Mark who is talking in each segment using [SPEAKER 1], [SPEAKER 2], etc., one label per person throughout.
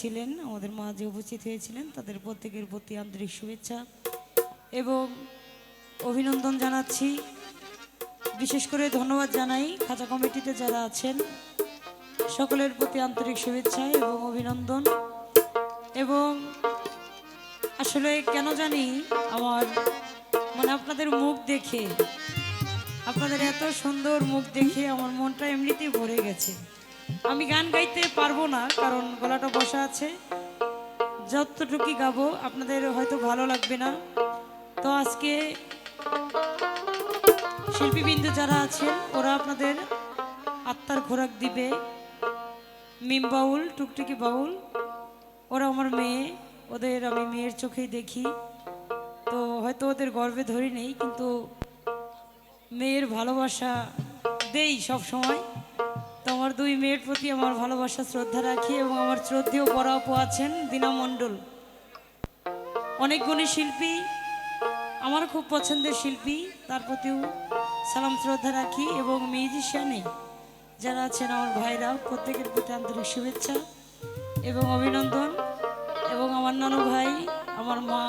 [SPEAKER 1] ছিলেন, আমাদের মাঝে উপস্থিত হয়েছিলেন, তাদের প্রত্যেকের প্রতি আন্তরিক শুভেচ্ছা এবং অভিনন্দন জানাচ্ছি। বিশেষ করে ধন্যবাদ জানাই খাঁচা কমিটিতে যারা আছেন, সকলের প্রতি আন্তরিক শুভেচ্ছা এবং অভিনন্দন। এবং আসলে কেন জানি আমার মানে আপনাদের মুখ দেখে, আপনাদের এত সুন্দর মুখ দেখে আমার মনটা এমনিতেই ভরে গেছে। আমি গান গাইতে পারব না, কারণ গলাটা বসা আছে। যতটুকুই গাবো, আপনাদের হয়তো ভালো লাগবে না। তো আজকে শিল্পীবৃন্দ যারা আছেন, ওরা আপনাদের আত্মার খোরাক দিবে। মিম বাউল, টুকটুকি বাউল ওরা আমার মেয়ে, ওদের আমি মেয়ের চোখেই দেখি। তো হয়তো ওদের গর্বে ধরি নেই, কিন্তু মেয়ের ভালোবাসা দেই সব সময়। আমার দুই মেয়ের প্রতি আমার ভালোবাসা, শ্রদ্ধা রাখি এবং আমার শ্রদ্ধেয় বড় আপু আছেন দীনা মণ্ডল। অনেক গুণী শিল্পী, আমার খুব পছন্দের শিল্পী, তার প্রতিও সালাম, শ্রদ্ধা রাখি এবং মিউজিশিয়ানে যারা আছেন আমার ভাইরা, প্রত্যেকের প্রতি আন্তরিক শুভেচ্ছা এবং অভিনন্দন। এবং আমার নানু ভাই, আমার মা,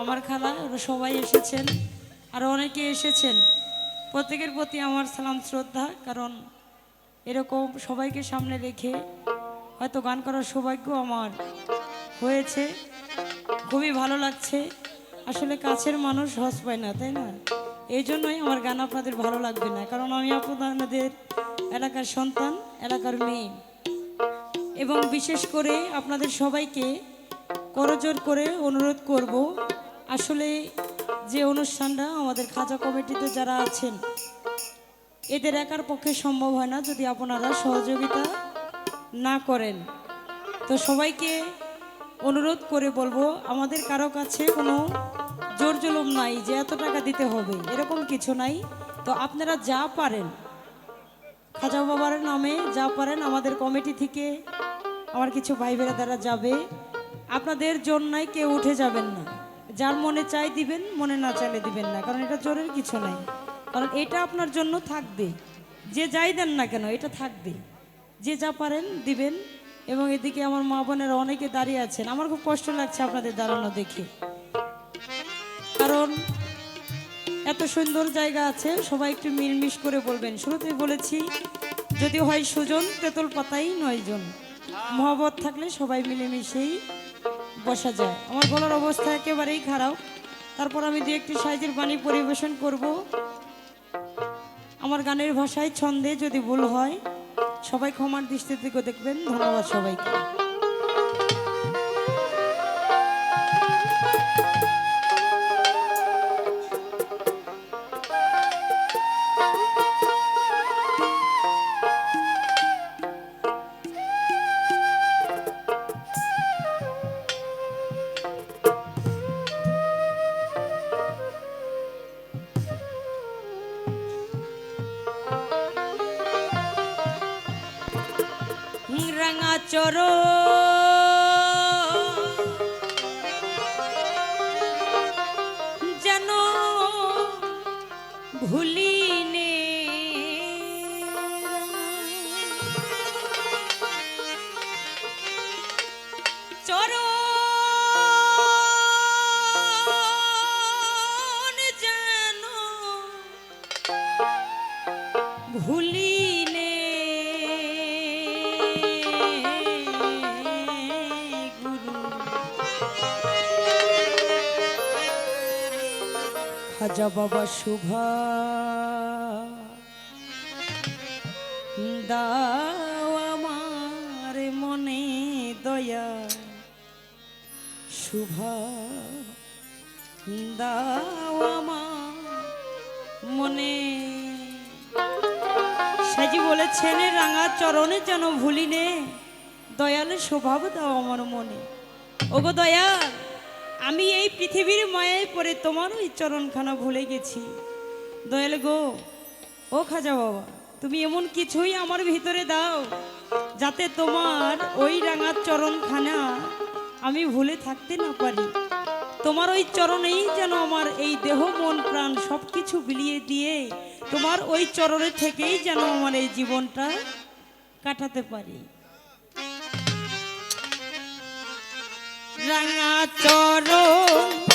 [SPEAKER 1] আমার খালা, ওরা সবাই এসেছেন আরও অনেকে এসেছেন। প্রত্যেকের প্রতি আমার সালাম, শ্রদ্ধা, কারণ এরকম সবাইকে সামনে রেখে হয়তো গান করার সৌভাগ্য আমার হয়েছে। খুবই ভালো লাগছে। আসলে কাছের মানুষ হস পায় না, তাই না? এই জন্যই আমার গান আপনাদের ভালো লাগবে না, কারণ আমি আপনাদের এলাকার সন্তান, এলাকার মেয়ে। এবং বিশেষ করে আপনাদের সবাইকে করজোর করে অনুরোধ করব, আসলে যে অনুষ্ঠানটা আমাদের খাজা কমিটিতে যারা আছেন এদের একার পক্ষে সম্ভব হয় না যদি আপনারা সহযোগিতা না করেন। তো সবাইকে অনুরোধ করে বলব, আমাদের কারও কাছে কোনো জোর জুলুম নাই যে এত টাকা দিতে হবে, এরকম কিছু নাই। তো আপনারা যা পারেন, খাজা বাবার নামে যা পারেন, আমাদের কমিটি থেকে আমার কিছু ভাই দ্বারা যাবে। আপনাদের জন্যই কেউ উঠে যাবেন না। যার মনে চাই দিবেন, মনে না চাইলে দিবেন না, কারণ এটা জোরের কিছু নাই। কারণ এটা আপনার জন্য থাকবে। যে যাই দেন না কেন, এটা থাকবে। যে যা পারেন দিবেন। এবং এদিকে আমার মা বোনেরা অনেকে দাঁড়িয়ে আছেন। আমার খুব কষ্ট লাগছে আপনাদের দাঁড়ানো দেখে। কারণ এত সুন্দর জায়গা আছে, সবাই একটু মিলমিশ করে বলবেন। শুরুতেই বলেছি যদি হয় সুজন, তেঁতুল পাতাই নয় জন। মহব্বত থাকলে সবাই মিলেমিশেই বসা যায়। আমার গলার অবস্থা একেবারেই খারাপ। তারপর আমি দু একটি সাইজের বাণী পরিবেশন করব। আমার গানের ভাষায় ছন্দে যদি ভুল হয় সবাই ক্ষমার দৃষ্টিতে দেখবেন। ধন্যবাদ সবাইকে। রাঙা চর। যেন ভুলিনে। চর খাজা বাবা শুভা দাও আমার মনে দয়া শুভা দাও আমার মনে। সাজি বলেছেন, রাঙা চরণে যেন ভুলিনে, দয়াল স্বভাব দাও আমার মনে। ওগো দয়াল আমি এই পৃথিবীর মায়ায় পড়ে তোমার ওই চরণখানা ভুলে গেছি। দয়াল গো, ও খাজা বাবা, তুমি এমন কিছুই আমার ভিতরে দাও যাতে তোমার ওই রাঙার চরণখানা আমি ভুলে থাকতে না পারি। তোমার ওই চরণেই যেন আমার এই দেহ, মন, প্রাণ সব কিছু বিলিয়ে দিয়ে তোমার ওই চরণে থেকেই যেন আমার এই জীবনটা কাটাতে পারি। রাঙা চরণ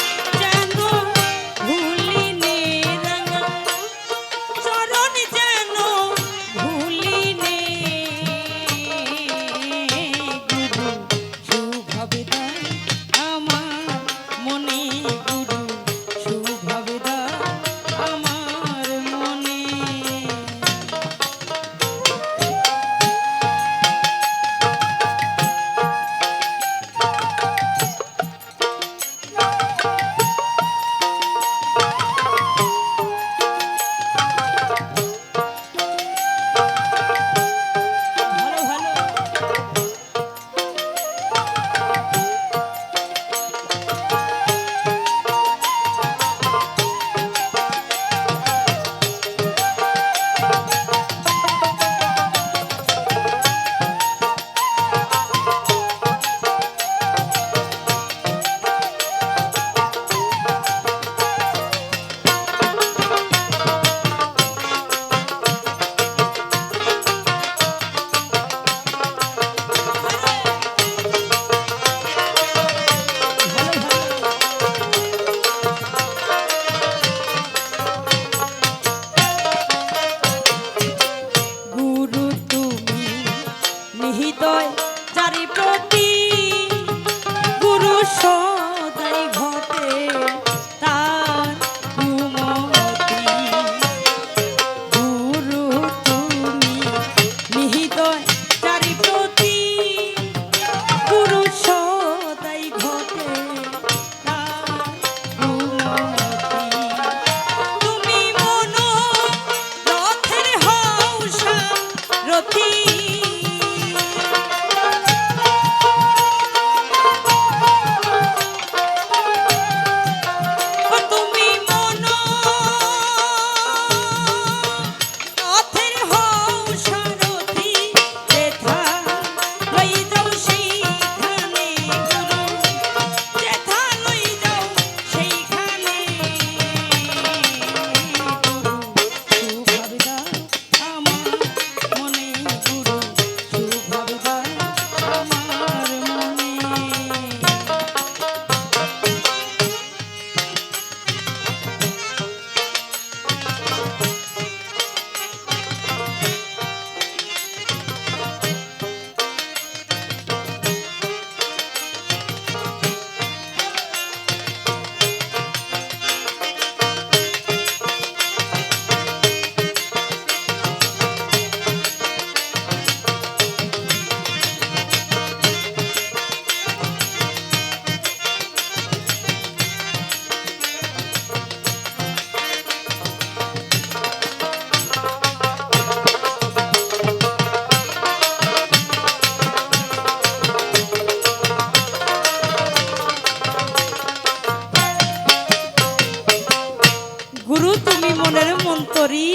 [SPEAKER 1] মন্তরী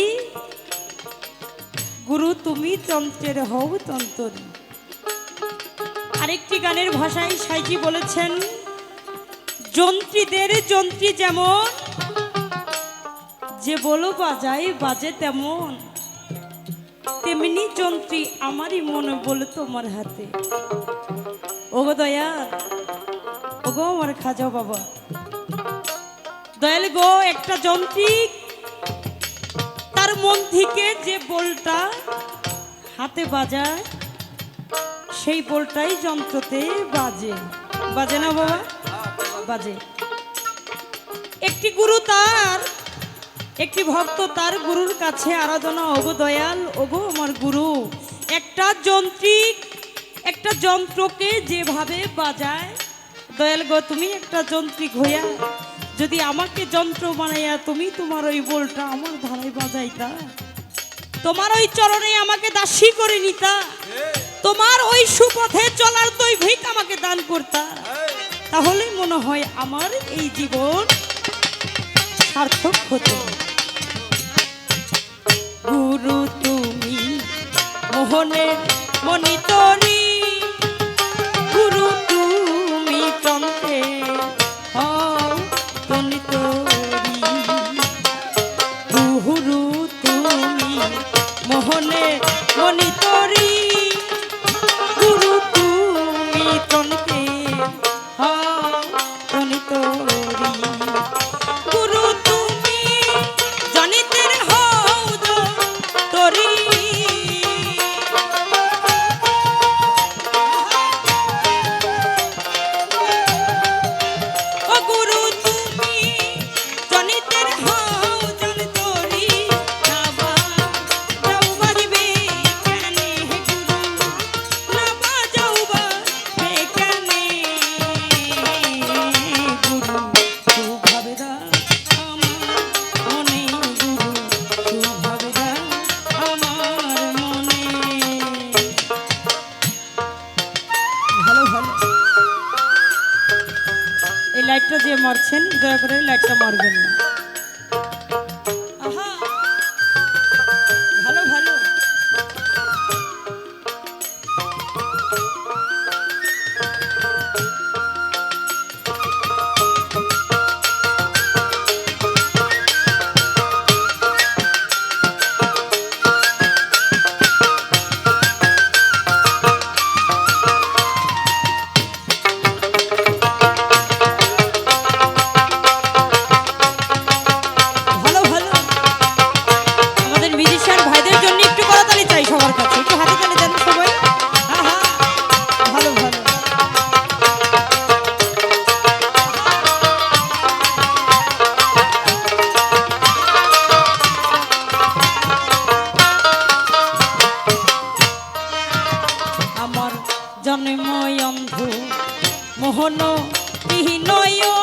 [SPEAKER 1] গুরু তুমি তন্ত্রের হও তন্তরী আরেকটি গানের ভাষায় সাইজি বলেছেন যন্ত্রীদের যন্ত্রী যেমন যে বলো বাজায় বাজে তেমন তেমনি যন্ত্রী আমারই মনে বলে তোমার হাতে ওগো দয়া ওগো আমার খাজা বাবা দয়াল গো একটা যন্ত্রিক তার মন থেকে যে বলটা হাতে বাজায়, সেই বলটাই যন্ত্রতে বাজে। বাজে না বাবা? বাজে। একটি গুরু তার, একটি ভক্ত তার গুরুর কাছে আরাধনা, ওগো দয়াল, ওগো আমার গুরু। একটা যন্ত্রিক, একটা যন্ত্রকে যেভাবে বাজায়, দয়াল গো, তুমি একটা যন্ত্রিক হইয়া যদি আমাকে যন্ত্র বানাইয়া তুমি তোমার ওই বলটা আমার ধারায় বাজাইতা, তোমার ওই চরণে আমাকে দাসী করে নিতা, তোমার ওই সুপথে চলার দৈভিক আমাকে দান করতা, তাহলে মনে হয় আমার এই জীবন সার্থক হতো। গুরু তুমি মোহনের মনিতরি করে লাইটটা মারবেন না। মোহন গুরু